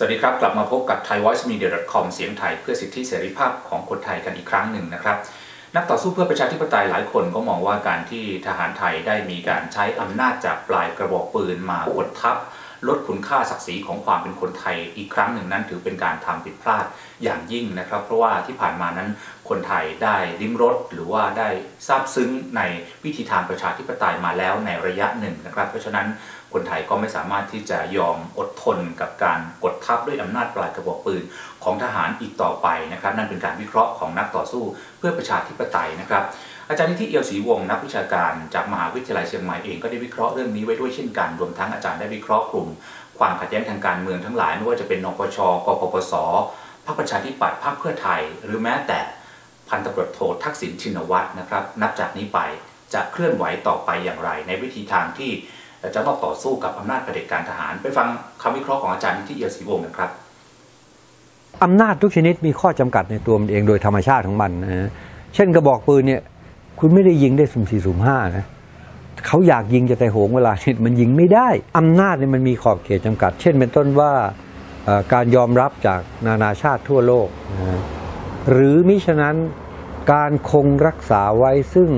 สวัสดีครับ กลับมาพบกับ thaivoicemedia.com เสียงไทยเพื่อสิทธิเสรีภาพของคนไทยกันอีกครั้งหนึ่งนะครับ นักต่อสู้เพื่อประชาธิปไตยหลายคนก็มองว่าการที่ทหารไทยได้มีการใช้อำนาจจากปลายกระบอกปืนมากดทับ ลดคุณค่าศักดิ์ศรีของความเป็นคนไทยอีกครั้งหนึ่งนั้นถือเป็นการทำผิดพลาดอย่างยิ่งนะครับ เพราะว่าที่ผ่านมานั้นคนไทยได้ลิ้มรสหรือว่าได้ซาบซึ้งในวิธีทางประชาธิปไตยมาแล้วในระยะหนึ่งนะครับ เพราะฉะนั้นคนไทยก็ไม่สามารถที่จะยอมอดทนกับการกดทับด้วยอำนาจปลายกระบอกปืนของทหารอีกต่อไปนะครับ นั่นเป็นการวิเคราะห์ของนักต่อสู้เพื่อประชาธิปไตยนะครับ อาจารย์นิธิเอียวศรีวงศ์นักวิชาการจากมหาวิทยาลัยเชียงใหม่เองก็ได้วิเคราะห์เรื่องนี้ไว้ด้วยเช่นกันรวมทั้งอาจารย์ได้วิเคราะห์กลุ่ม ความขัดแย้งทางการเมืองทั้งหลายไม่ว่าจะเป็นนปชกปปสพรรคประชาธิปัตย์พรรคเพื่อไทย หรือแม้แต่พันตำรวจโททักษิณชินวัตรนะครับ นับจากนี้ไปจะเคลื่อนไหวต่อไปอย่างไร ในวิธีทางที่จะต้องต่อสู้กับอำนาจเผด็จการทหาร ไปฟังคำวิเคราะห์ของอาจารย์นิธิเอียวศรีวงศ์นะครับอำนาจทุกชนิดมีข้อจำกัดในตัวมันเองโดยธรรมชาติของมันนะฮะเช่นกระบอกปืนเนี่ย คุณไม่ได้ยิงได้สุ่มสี่สุ่มห้านะเขาอยากยิงจะแต่โหงเวลาที่มันยิงไม่ได้อำนาจเนี่ยมันมีขอบเขตจำกัด เช่นเป็นต้นว่าการยอมรับจากนานาชาติทั่วโลก หรือมิฉะนั้นการคงรักษาไว้ซึ่ง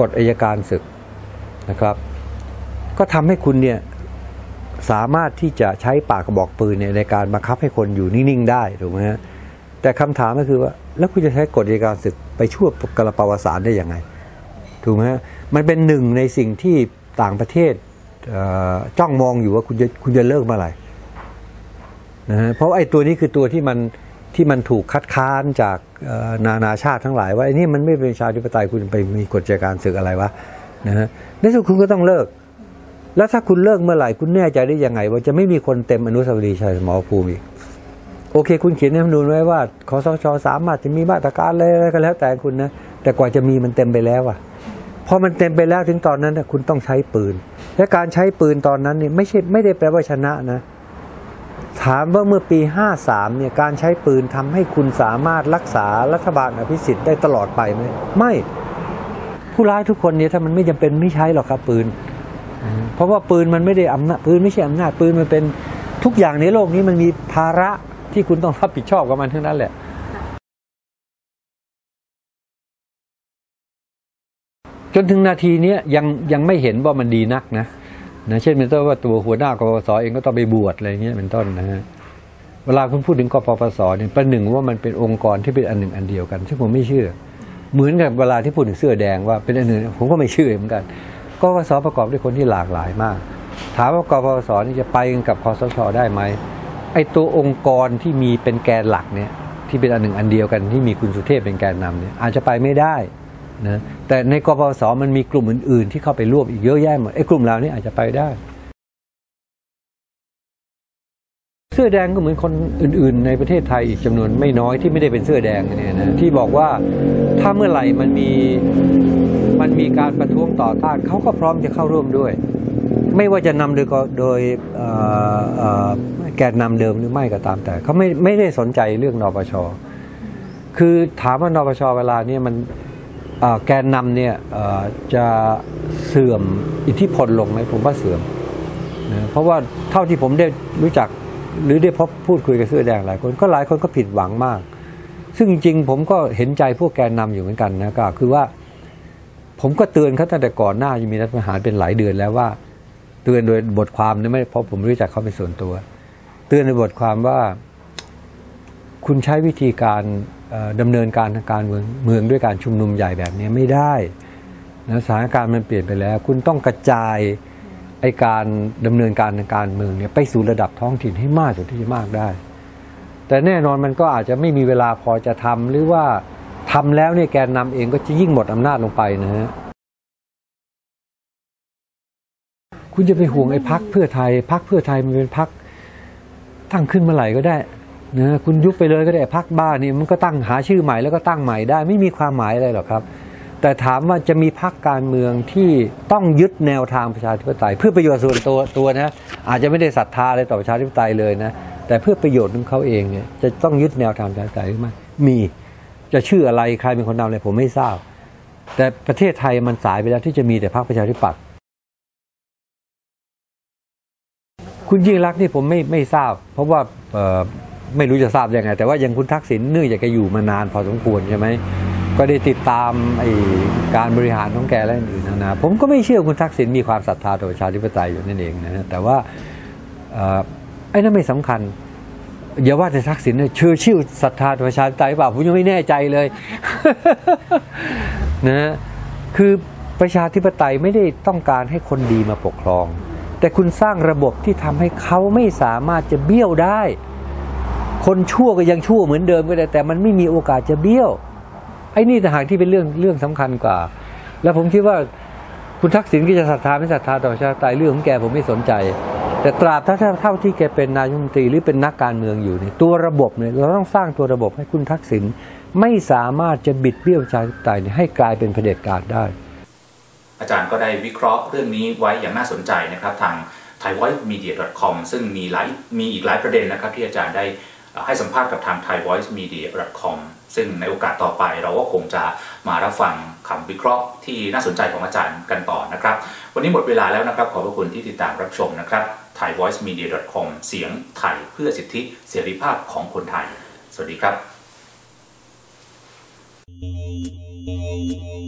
กฎอายการศึกนะครับ ก็ทำให้คุณเนี่ยสามารถที่จะใช้ปากกระบอกปืนเนี่ยในการบังคับให้คนอยู่นิ่ง ๆ ได้ถูกไหมฮะแต่คำถามก็คือว่า แล้วคุณจะใช้กฎอัยการศึก ไปช่วยกระปาวสารได้ยังไง ถูกไหมมันเป็นหนึ่งในสิ่งที่ต่างประเทศจ้องมองอยู่ว่าคุณจะคุณจะเลิกเมื่อไหร่นะฮะเพราะไอ้ตัวนี้คือตัวที่มันที่มันถูกคัดค้านจากนานาชาติทั้งหลาย ว่าไอ้นี่มันไม่เป็นชาธิปไตยคุณไปมีกฎอัยการศึกอะไรวะนะฮะในที่สุดคุณก็ต้องเลิก แล้วถ้าคุณเลิกเมื่อไหร่คุณแน่ใจได้ยังไง ว่าจะไม่มีคนเต็มอนุสาวรีย์ชัยสมรภูมิอีก โอเค คุณเขียนในรัฐมนูญไว้ว่าคอสชสามารถจะมีมาตรการอะไรก็แล้วแต่คุณนะแต่กว่าจะมีมันเต็มไปแล้วอะพอมันเต็มไปแล้วถึงตอนนั้นนะคุณต้องใช้ปืน และการใช้ปืนตอนนั้นเนี่ยไม่ใช่ไม่ได้แปลว่าชนะนะ ถามว่าเมื่อปี 53เนี่ยการใช้ปืนทำให้คุณสามารถรักษารัฐบาลอภิสิทธิ์ได้ตลอดไปไหมไม่ผู้ร้ายทุกคนเนี่ยถ้ามันไม่จำเป็นไม่ใช้หรอกครับปืน เพราะว่าปืนมันไม่ได้อำนาจปืนไม่ใช่อำนาจปืนมันเป็นทุกอย่างในโลกนี้มันมีภาระ ที่คุณต้องรับผิดชอบกับมันทั้งนั้นแหละ จนถึงนาทีเนี้ยยังยังไม่เห็นว่ามันดีนักนะนะเช่นเป็นต้นว่าตัวหัวหน้ากปปสเองก็ต้องไปบวชอะไรเงี้ยเป็นต้นนะฮะเวลาคุณพูดถึงกปปสเนี่ยประหนึ่งว่ามันเป็นองค์กรที่เป็นอันหนึ่งอันเดียวกันซึ่งผมไม่เชื่อ เหมือนกับเวลาที่พูดถึงเสื้อแดงว่าเป็นอันหนึ่งผมก็ไม่เชื่อเหมือนกันกปปสประกอบด้วยคนที่หลากหลายมาก ถามว่ากปปสนี่จะไปกับคอสชได้ไหม ไอตัวองค์กรที่มีเป็นแกนหลักเนี่ยที่เป็นอันหนึ่งอันเดียวกันที่มีคุณสุเทพเป็นแกนนำเนี่ยอาจจะไปไม่ได้นะแต่ในกปสมันมีกลุ่มอื่น ๆ ที่เข้าไปร่วมอีกเยอะแยะหมดไอ้กลุ่มเหล่านี้อาจจะไปได้ เสื้อแดงก็เหมือนคนอื่น ๆ ในประเทศไทยอีกจำนวนไม่น้อยที่ไม่ได้เป็นเสื้อแดงเนี่ยนะที่บอกว่าถ้าเมื่อไหร่มันมีมันมีการประท้วงต่อต้านเขาก็พร้อมจะเข้าร่วมด้วย ไม่ว่าจะนำโดยโดยแกนนำเดิมหรือไม่ก็ตามแต่เขาไม่ไม่ได้สนใจเรื่องนปช คือถามว่านปชเวลาเนี้มันแกนนำเนี่ยจะเสื่อมอิทธิพลลงไหมผมว่าเสื่อมนะเพราะว่าเท่าที่ผมได้รู้จักหรือได้พบพูดคุยกับเสื้อแดงหลายคนก็หลายคนก็ผิดหวังมาก ซึ่งจริงๆผมก็เห็นใจพวกแกนนำอยู่เหมือนกันนะก็คือว่า ผมก็เตือนเขาตั้งแต่ก่อนหน้าจะมีรัฐประหารเป็นหลายเดือนแล้วว่า เตือนโดยบทความนี่ไม่เพราะผมรู้จักเขาเป็นส่วนตัว เตือนในบทความว่า คุณใช้วิธีการเอ่อดำเนินการทางการเมืองเมืองด้วยการชุมนุมใหญ่แบบนี้ไม่ได้นะสถานการณ์มันเปลี่ยนไปแล้ว คุณต้องกระจายไอการดำเนินการทางการเมืองเนี่ยไปสู่ระดับท้องถิ่นให้มากสุดที่จะมากได้ แต่แน่นอนมันก็อาจจะไม่มีเวลาพอจะทำหรือว่าทำแล้วเนี่ยแกนนำเองก็จะยิ่งหมดอำนาจลงไปนะฮะ คุณจะไปห่วงไอ้พักเพื่อไทยพักเพื่อไทยมันเป็นพักตั้งขึ้นเมื่อไหร่ก็ได้นะคุณยุบไปเลยก็ได้พักบ้านี่มันก็ตั้งหาชื่อใหม่แล้วก็ตั้งใหม่ได้ ไม่มีความหมายอะไรหรอกครับ แต่ถามว่าจะมีพักการเมืองที่ต้องยึดแนวทางประชาธิปไตย เพื่อประโยชน์ส่วนตัวตัวนะอาจจะไม่ได้ศรัทธาอะไรต่อประชาธิปไตยเลยนะแต่เพื่อประโยชน์ของเขาเองเนี่ยจะต้องยึดแนวทางประชาธิปไตยหรือไม่มีจะชื่ออะไรใครเป็นคนนำอะไรผมไม่ทราบ แต่ประเทศไทยมันสายไปแล้วที่จะมีแต่พรรคประชาธิปัตย์ คุณยิ่งรักนี่ผมไม่ไม่ทราบ เพราะว่าไม่รู้จะทราบยังไง แต่ว่ายังคุณทักษิณเนื่องจากแกอยู่มานานพอสมควรใช่ไหมก็ได้ติดตามไอ้การบริหารของแกและอื่นๆนานาผมก็ไม่เชื่อคุณทักษิณมีความศรัทธาต่อประชาธิปไตยอยู่นั่นเองนะแต่ว่าไอ้นั่นไม่สำคัญอย่าว่าแต่ทักษิณเลยเชื่อชื่อศรัทธาต่อประชาธิปไตยเปล่าผมยังไม่แน่ใจเลยนะคือประชาธิปไตยไม่ได้ต้องการให้คนดีมาปกครอง แต่คุณสร้างระบบที่ทำให้เขาไม่สามารถจะเบี้ยวได้ คนชั่วก็ยังชั่วเหมือนเดิมก็ได้ แต่มันไม่มีโอกาสจะเบี้ยว ไอ้นี่ต่างหากที่เป็นเรื่องเรื่องสำคัญกว่า แล้วผมคิดว่าคุณทักษิณก็จะศรัทธาไม่ศรัทธาต่อชาธิปไตยเรื่องของแกผมไม่สนใจ แต่ตราบถ้าเท่าที่แกเป็นนายมนตรีหรือเป็นนักการเมืองอยู่เนี่ยตัวระบบเนี่ยเราต้องสร้างตัวระบบให้คุณทักษิณไม่สามารถจะบิดเบี้ยวชาธิไตยเนี่ยให้กลายเป็นเผด็จการได้ อาจารย์ก็ได้วิเคราะห์เรื่องนี้ไว้อย่างน่าสนใจนะครับทาง thaivoicemedia.com ซึ่งมีหลายมีอีกหลายประเด็นนะครับที่อาจารย์ได้ให้สัมภาษณ์กับทาง thaivoicemedia.com ซึ่งในโอกาสต่อไปเราก็คงจะมารับฟังคำวิเคราะห์ที่น่าสนใจของอาจารย์กันต่อนะครับ วันนี้หมดเวลาแล้วนะครับ ขอบพระคุณที่ติดตามรับชมนะครับ thaivoicemedia.com เสียงไทยเพื่อสิทธิเสรีภาพของคนไทย สวัสดีครับ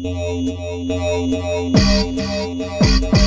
Thank you.